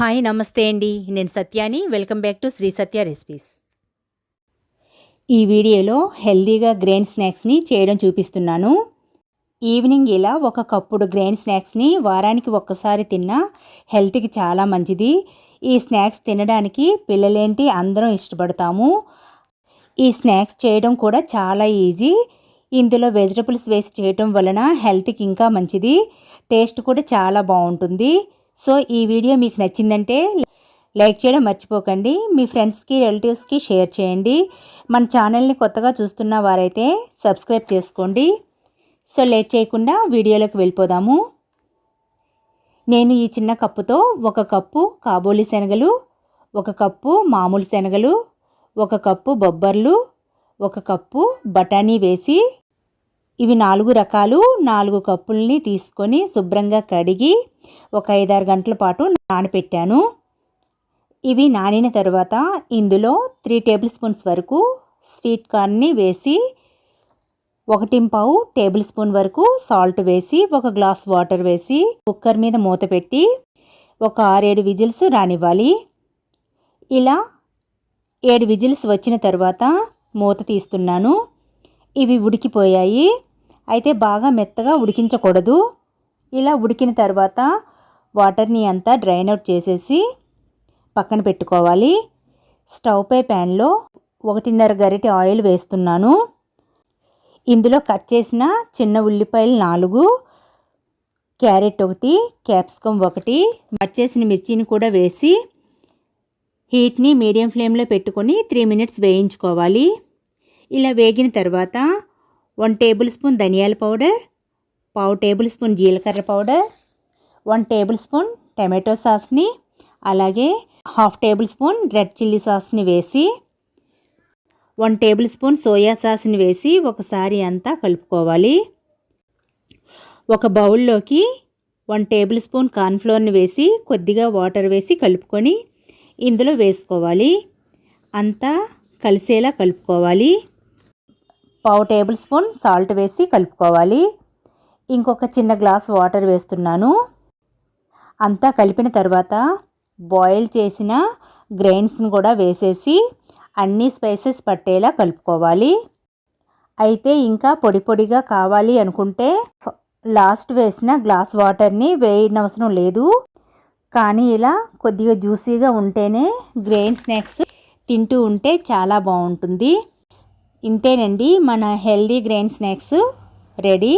Hi నమస్తే అండి. నేను సత్యాని. Welcome back to Shri Satya recipes. ఈ వీడియోలో హెల్దీగా గ్రెయిన్ స్నాక్స్ని చేయడం చూపిస్తున్నాను. ఈవినింగ్ ఇలా ఒక కప్పుడు గ్రెయిన్ స్నాక్స్ని వారానికి ఒక్కసారి తిన్నా హెల్త్కి చాలా మంచిది. ఈ స్నాక్స్ తినడానికి పిల్లలేంటి అందరం ఇష్టపడతాము. ఈ స్నాక్స్ చేయడం కూడా చాలా ఈజీ. ఇందులో వెజిటబుల్స్ వేసి చేయటం వలన హెల్త్కి ఇంకా మంచిది. టేస్ట్ కూడా చాలా బాగుంటుంది. సో ఈ వీడియో మీకు నచ్చిందంటే లైక్ చేయడం మర్చిపోకండి. మీ ఫ్రెండ్స్కి రిలేటివ్స్కి షేర్ చేయండి. మన ఛానల్ని కొత్తగా చూస్తున్న వారైతే సబ్స్క్రైబ్ చేసుకోండి. సో లేట్ చేయకుండా వీడియోలోకి వెళ్ళిపోదాము. నేను ఈ చిన్న కప్పుతో ఒక కప్పు కాబోలి శనగలు ఒక కప్పు మామూలు శనగలు ఒక కప్పు బొబ్బర్లు ఒక కప్పు బఠానీ వేసి ఇవి నాలుగు రకాలు. నాలుగు కప్పుల్ని తీసుకొని శుభ్రంగా కడిగి ఒక ఐదారు గంటల పాటు నానపెట్టాను. ఇవి నానిన తర్వాత ఇందులో త్రీ టేబుల్ స్పూన్స్ వరకు స్వీట్ కార్న్ని వేసి ఒకటి పావు టేబుల్ స్పూన్ వరకు సాల్ట్ వేసి ఒక గ్లాస్ వాటర్ వేసి కుక్కర్ మీద మూత పెట్టి ఒక ఆరేడు విజిల్స్ రానివ్వాలి. ఇలా ఏడు విజిల్స్ వచ్చిన తర్వాత మూత తీస్తున్నాను. ఇవి ఉడికిపోయాయి. అయితే బాగా మెత్తగా ఉడికించకూడదు. ఇలా ఉడికిన తర్వాత వాటర్ని అంతా డ్రైన్ అవుట్ చేసేసి పక్కన పెట్టుకోవాలి. స్టవ్ పై ప్యాన్లో ఒకటిన్నర గరిటె ఆయిల్ వేస్తున్నాను. ఇందులో కట్ చేసిన చిన్న ఉల్లిపాయలు నాలుగు క్యారెట్ ఒకటి క్యాప్సికమ్ ఒకటి కట్ చేసిన మిర్చిని కూడా వేసి హీట్ని మీడియం ఫ్లేమ్లో పెట్టుకొని త్రీ మినిట్స్ వేయించుకోవాలి. ఇలా వేగిన తర్వాత వన్ టేబుల్ స్పూన్ ధనియాల పౌడర్ పావు టేబుల్ స్పూన్ జీలకర్ర powder one table spoon tomato సాస్ని అలాగే half table spoon red chilli సాస్ని వేసి వన్ టేబుల్ స్పూన్ సోయా సాస్ని వేసి ఒకసారి అంతా కలుపుకోవాలి. ఒక బౌల్లోకి వన్ టేబుల్ స్పూన్ కార్న్ఫ్లోర్ని వేసి కొద్దిగా వాటర్ వేసి కలుపుకొని ఇందులో వేసుకోవాలి. అంతా కలిసేలా కలుపుకోవాలి. పావు టేబుల్ స్పూన్ సాల్ట్ వేసి కలుపుకోవాలి. ఇంకొక చిన్న గ్లాస్ వాటర్ వేస్తున్నాను. అంతా కలిపిన తర్వాత బాయిల్ చేసిన గ్రెయిన్స్ని కూడా వేసేసి అన్ని స్పైసెస్ పట్టేలా కలుపుకోవాలి. అయితే ఇంకా పొడి పొడిగా కావాలి అనుకుంటే లాస్ట్ వేసిన గ్లాస్ వాటర్ని వేయనవసరం లేదు. కానీ ఇలా కొద్దిగా జ్యూసీగా ఉంటేనే గ్రెయిన్ స్నాక్స్ తింటూ ఉంటే చాలా బాగుంటుంది. ఇంతేనండి మన హెల్దీ గ్రెయిన్ స్నాక్స్ రెడీ.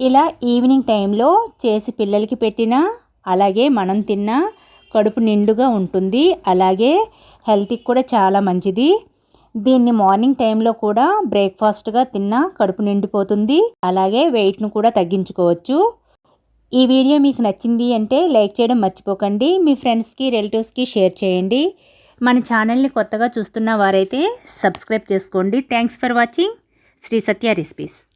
ఇలా ఈవినింగ్ టైంలో చేసి పిల్లలకి పెట్టినా అలాగే మనం తిన్నా కడుపు నిండుగా ఉంటుంది. అలాగే హెల్త్కి కూడా చాలా మంచిది. దీన్ని మార్నింగ్ టైంలో కూడా బ్రేక్ఫాస్ట్గా తిన్నా కడుపు నిండిపోతుంది. అలాగే వెయిట్ను కూడా తగ్గించుకోవచ్చు. ఈ వీడియో మీకు నచ్చింది అంటే లైక్ చేయడం మర్చిపోకండి. మీ ఫ్రెండ్స్కి రిలేటివ్స్కి షేర్ చేయండి. మన ఛానల్ని కొత్తగా చూస్తున్న వారైతే సబ్స్క్రైబ్ చేసుకోండి. Thanks for watching. Shri Satya recipes.